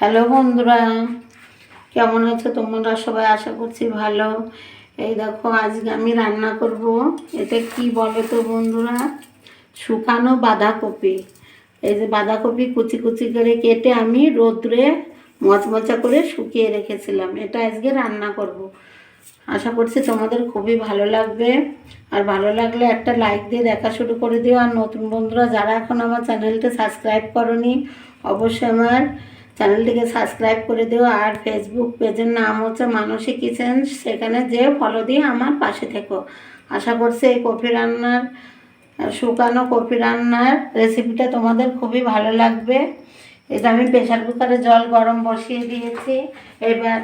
Hello বন্ধুরা, কেমন আছো তোমরা? সবাই আশা করছি ভালো। এই দেখো, আজকে আমি রান্না করব। এটা কি বলো তো বন্ধুরা? শুকানো বাঁধাকপি। এই যে বাঁধাকপি কুচি কুচি করে কেটে আমি রোদ্রে মচমচা করে শুকিয়ে রেখেছিলাম। এটা আজকে রান্না করব। আশা করছি তোমাদের খুবই ভালো লাগবে। আর ভালো লাগলে একটা লাইক দিয়ে দেখা শুরু করে দিও। আর নতুন বন্ধুরা, যারা এখন আমার চ্যানেলটা সাবস্ক্রাইব করনি, অবশ্যই আমার চ্যানেলটিকে সাবস্ক্রাইব করে দিও আর ফেসবুক পেজের নাম হচ্ছে মানসিক কিচেন। সেখানে যে ফলো দিয়ে আমার পাশে থেকো। আশা করছি এই কফি রান্নার শুকানো কফি রান্নার রেসিপিটা তোমাদের খুবই ভালো লাগবে। এটা আমি প্রেশার কুকারে জল গরম বসিয়ে দিয়েছি। এবার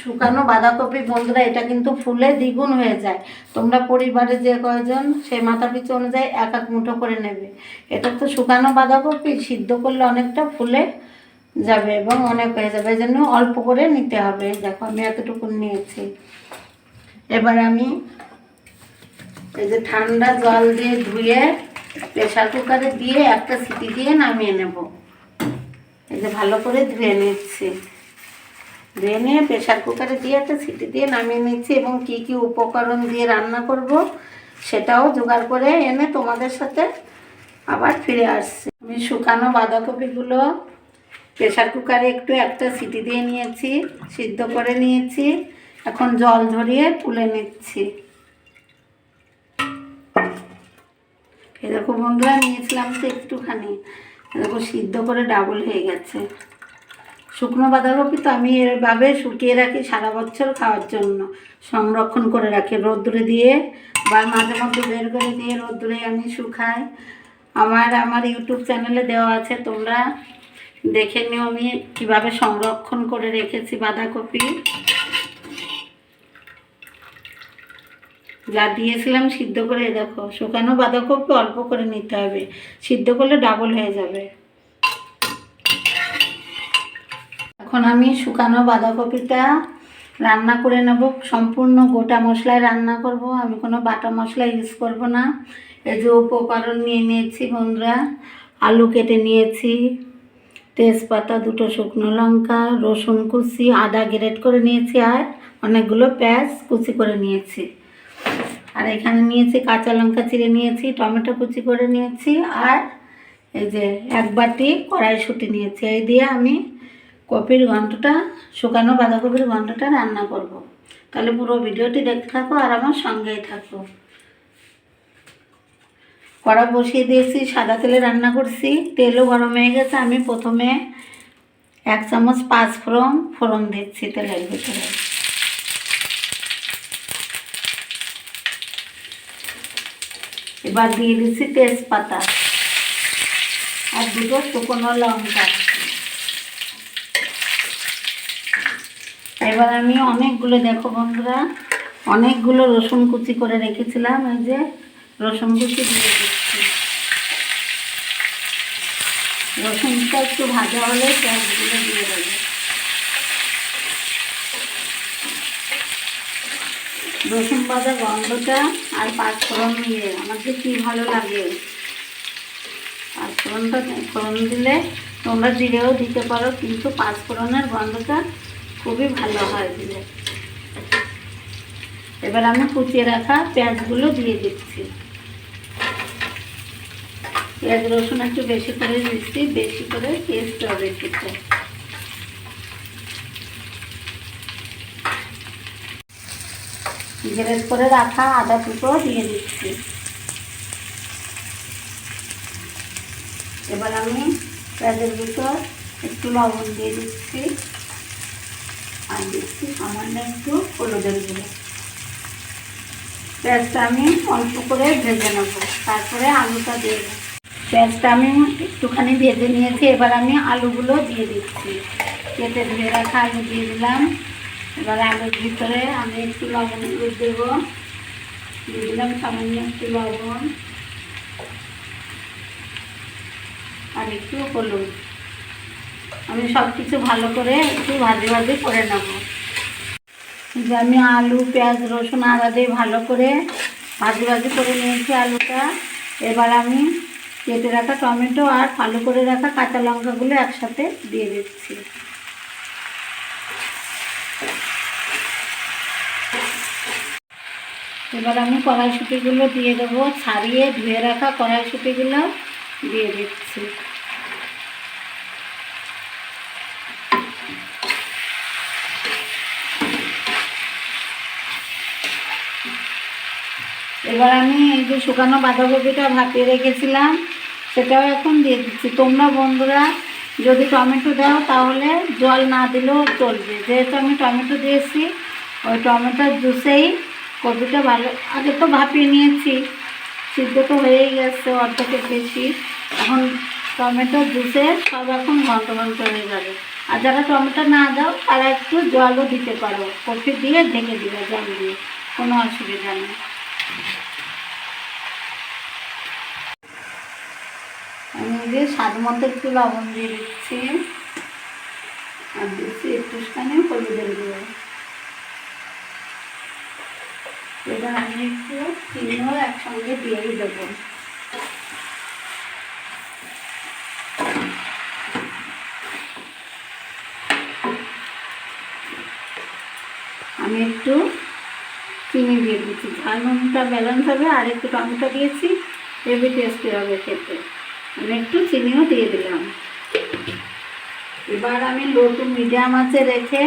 শুকানো বাঁধাকপি, বন্ধুরা, এটা কিন্তু ফুলে দ্বিগুণ হয়ে যায়। তোমরা পরিবারে যে কয়জন, সেই মাথা পিছু অনুযায়ী এক এক মুঠো করে নেবে। এটা তো শুকানো বাঁধাকপি, সিদ্ধ করলে অনেকটা ফুলে যাবে এবং অনেক হয়ে যাবে, এই জন্য অল্প করে নিতে হবে। দেখো, আমি এতটুকু নিয়েছি। এবার আমি এই যে ঠান্ডা জল দিয়ে ধুয়ে প্রেশার কুকারে দিয়ে একটা সিটি দিয়ে নামিয়ে নেব। এই যে ভালো করে ধুয়ে নিচ্ছি। ধুয়ে নিয়ে প্রেশার কুকারে দিয়ে একটা সিটি দিয়ে নামিয়ে নিচ্ছি এবং কি কি উপকরণ দিয়ে রান্না করব সেটাও জোগাড় করে এনে তোমাদের সাথে আবার ফিরে আসছি। আমি শুকানো বাঁধাকপিগুলো প্রেশার কুকারে একটু একটা সিটি দিয়ে নিয়েছি, সিদ্ধ করে নিয়েছি। এখন জল ঝরিয়ে তুলে নিচ্ছি। এরকম বন্ধুরা, নিয়েছিলাম তো একটুখানি। এরকম সিদ্ধ করে ডাবল হয়ে গেছে। শুকনো বাঁধাকপি তো আমি এভাবে শুকিয়ে রাখি সারা বছর খাওয়ার জন্য। সংরক্ষণ করে রাখি রোদ্দুরে দিয়ে বা মাঝে মধ্যে বের করে দিয়ে রোদ্দুরে আমি শুকাই। আমার আমার ইউটিউব চ্যানেলে দেওয়া আছে, তোমরা দেখে নিও আমি কীভাবে সংরক্ষণ করে রেখেছি বাঁধাকপি। যা দিয়েছিলাম সিদ্ধ করে দেখো, শুকানো বাঁধাকপি অল্প করে নিতে হবে। সিদ্ধ করলে ডাবল হয়ে যাবে। এখন আমি শুকানো বাঁধাকপিটা রান্না করে নেব। সম্পূর্ণ গোটা মশলায় রান্না করব। আমি কোনো বাটা মশলা ইউজ করব না। এই যে উপকরণ নিয়ে নিয়েছি বন্ধুরা, আলু কেটে নিয়েছি। তেজপাতা, দুটো শুকনো লঙ্কা, রসুন কুচি, আদা গ্রেট করে নিয়েছি আর অনেকগুলো পেঁয়াজ কুচি করে নিয়েছি। আর এখানে নিয়েছি কাঁচা লঙ্কা চিড়ে নিয়েছি, টমেটো কুচি করে নিয়েছি আর এই যে এক বাটি কড়াইশুঁটি নিয়েছি। এই দিয়ে আমি কপির ঘন্টটা, শুকানো বাঁধাকপির ঘন্টটা রান্না করব। তাহলে পুরো ভিডিওটি দেখতে থাকো আর আমার সঙ্গেই থাকো। কড়া বসিয়ে দিয়েছি, সাদা তেলে রান্না করছি। তেলও গরম হয়ে গেছে, আমি প্রথমে এক চামচ পাঁচ ফোড়ন ফোড়ন দিচ্ছি তেলের ভিতরে। এবার দিয়ে দিচ্ছি তেজপাতা আর দুটো শুকনো লঙ্কা। এবার আমি অনেকগুলো, দেখো বন্ধুরা, অনেকগুলো রসুন কুচি করে রেখেছিলাম, এই যে রসুন কুচি দিয়ে দিচ্ছি রসুনটা একটু ভাজা হলে পেঁয়াজগুলো দিয়ে দেবো। রসুন ভাজা গন্ধটা আর পাঁচফোড়ন দিয়ে আমাকে কি ভালো লাগে। পাঁচফোড়নটা, ফোড়ন দিলে তোমরা জিরেও দিতে পারো, কিন্তু পাঁচফোড়নের গন্ধটা খুবই ভালো হয় দিলে। এবার আমি কুচিয়ে রাখা পেঁয়াজগুলো দিয়ে দিচ্ছি। পেঁয়াজ রসুন একটু বেশি করে দিচ্ছি, বেশি করে টেস্ট হবে খেতে গ্রেট করে রাখা আদা টুকরো দিয়ে দিচ্ছি। এবার আমি পেঁয়াজের ভিতর একটু লবণ দিয়ে দিচ্ছি। আর দিচ্ছি সামান্য একটু হলুদের গুঁড়ো। পেঁয়াজটা আমি অল্প করে ভেজে নেব। তারপরে আলুটা দিয়ে দেবো। পেঁয়াজটা আমি একটুখানি ভেজে নিয়েছি, এবার আমি আলুগুলো দিয়ে দিচ্ছি। কেটে ধুয়ে রাখা আলু দিয়ে দিলাম। এবার আলুর ভিতরে আমি একটু লবণ দেবো। দিয়ে দিলাম সামান্য একটু লবণ। আর একটু হলুদ। আমি সব কিছু ভালো করে একটু ভাজি ভাজি করে নেব। যে আমি আলু, পেঁয়াজ, রসুন, আদা দিয়ে ভালো করে ভাজি ভাজি করে নিয়েছি আলুটা। এবার আমি কেটে রাখা টমেটো আর ভালো করে রাখা কাঁচা লঙ্কাগুলো একসাথে দিয়ে দিচ্ছি। এবার আমি কড়াইশুটিগুলো দিয়ে দেবো, ছাড়িয়ে ধুয়ে রাখা কড়াইশুটিগুলো দিয়ে দিচ্ছি। এবার আমি এই যে শুকানো বাঁধাকপিটা ভাপিয়ে রেখেছিলাম সেটাও এখন দিয়ে দিচ্ছি। তোমরা বন্ধুরা যদি টমেটো দাও তাহলে জল না দিলেও চলবে। যেহেতু আমি টমেটো দিয়েছি, ওই টমেটোর জুসেই কপিটা ভালো, আগে তো ভাপিয়ে নিয়েছি, সিদ্ধ তো হয়েই গেছে অর্ধেকের বেশি। এখন টমেটোর জুসে সব এখন ঘন্ট ঘন্ট হয়ে যাবে। আর যারা টমেটো না দাও, তারা একটু জলও দিতে পারো। কফি দিয়ে ঢেকে দিবে জল দিয়ে, কোনো অসুবিধা নেই। আমি যে স্বাদ মতো একটু লবণ দিয়ে দিচ্ছি। আর দিচ্ছি একটুখানি হলুদের গুঁড়ো। এবার আমি একটু চিনিও একসঙ্গে দিয়েই দেবো। আমি একটু চিনি দিয়ে দিচ্ছি। ঝাল নুনটা ব্যালেন্স হবে, আর একটু টমেটো দিয়েছি, হেভি টেস্টি হবে খেতে। আমি একটু চিনিও দিয়ে দিলাম। এবার আমি লো টু মিডিয়াম আছে রেখে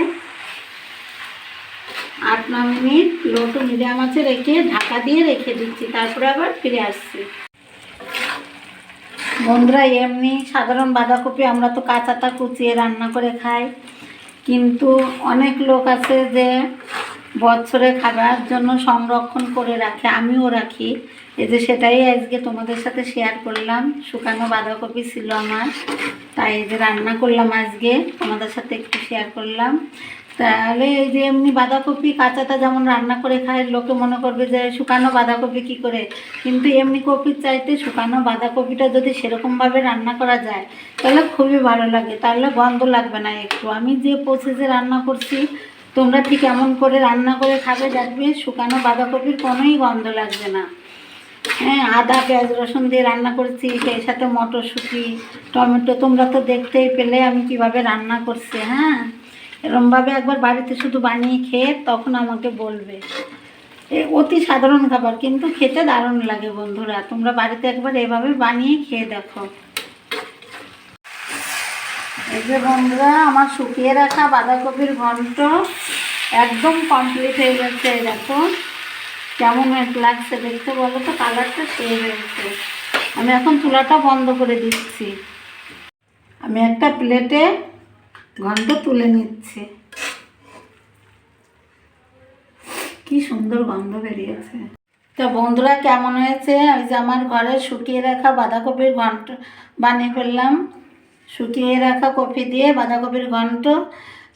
আট, ন মিনিট লো টু মিডিয়াম আছে রেখে ঢাকা দিয়ে রেখে দিচ্ছি, তারপরে আবার ফিরে আসছি। বন্ধুরা, এমনি সাধারণ বাঁধাকপি আমরা তো কাঁচাটা কুচিয়ে রান্না করে খাই, কিন্তু অনেক লোক আছে যে বছরে খাবার জন্য সংরক্ষণ করে রাখে, আমিও রাখি। এই যে সেটাই আজকে তোমাদের সাথে শেয়ার করলাম। শুকানো বাঁধাকপি ছিল আমার, তাই এই যে রান্না করলাম আজকে, তোমাদের সাথে একটু শেয়ার করলাম। তাহলে এই যে এমনি বাঁধাকপি কাঁচাটা যেমন রান্না করে খায়, লোকে মনে করবে যে শুকানো বাঁধাকপি কি করে? কিন্তু এমনি কপির চাইতে শুকানো বাঁধাকপিটা যদি সেরকমভাবে রান্না করা যায়, তাহলে খুবই ভালো লাগে। তাহলে গন্ধ লাগবে না একটু। আমি যে প্রসেসে রান্না করছি তোমরা ঠিক এমন করে রান্না করে খাবে দেখবে শুকানো বাঁধাকপির কোনোই গন্ধ লাগবে না। হ্যাঁ আদা, পেঁয়াজ, রসুন দিয়ে রান্না করেছি সেই সাথে মটরশুঁটি, টমেটো, তোমরা তো দেখতেই পেলে আমি কীভাবে রান্না করছি হ্যাঁ? এরমভাবে একবার বাড়িতে শুধু বানিয়ে খেয়ে তখন আমাকে বলবে। এ অতি সাধারণ খাবার, কিন্তু খেতে দারুণ লাগে বন্ধুরা। তোমরা বাড়িতে একবার এভাবে বানিয়ে খেয়ে দেখো। এই যে বন্ধুরা, আমার শুকিয়ে রাখা বাঁধাকপির ঘন্ট একদম কমপ্লিট হয়ে গেছে দেখো। কেমন লাগছে দেখতে, বলো তো কালারটা সেই হয়েছে আমি এখন চুলাটা বন্ধ করে দিচ্ছি। আমি একটা প্লেটে ঘন্ট তুলে নিচ্ছি। কি সুন্দর গন্ধ বেরিয়েছে। তা বন্ধুরা, কেমন হয়েছে? ওই যে আমার ঘরে শুকিয়ে রাখা বাঁধাকপির ঘন্ট বানিয়ে ফেললাম। শুকিয়ে রাখা কফি দিয়ে বাঁধাকপির ঘন্ট,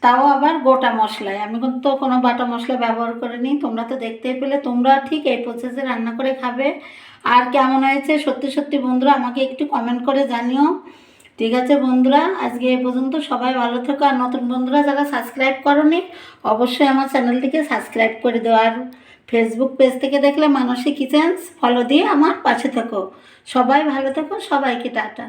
তাও আবার গোটা মশলায়। আমি কিন্তু কোনো বাটা মশলা ব্যবহার করিনি। তোমরা তো দেখতেই পেলে, তোমরা ঠিক এই প্রসেসে রান্না করে খাবে। আর কেমন হয়েছে? সত্যি সত্যি বন্ধুরা, আমাকে একটু কমেন্ট করে জানিও। ঠিক আছে বন্ধুরা, আজকে এ পর্যন্ত সবাই ভালো থেকো। আর নতুন বন্ধুরা যারা সাবস্ক্রাইব করনি, অবশ্যই আমার চ্যানেলটিকে সাবস্ক্রাইব করে দেওয়া আর ফেসবুক পেজ থেকে দেখলে মানসিক কিচেন্স ফলো দিয়ে আমার পাশে থেকো। সবাই ভালো থেকো, সবাইকে টাটা।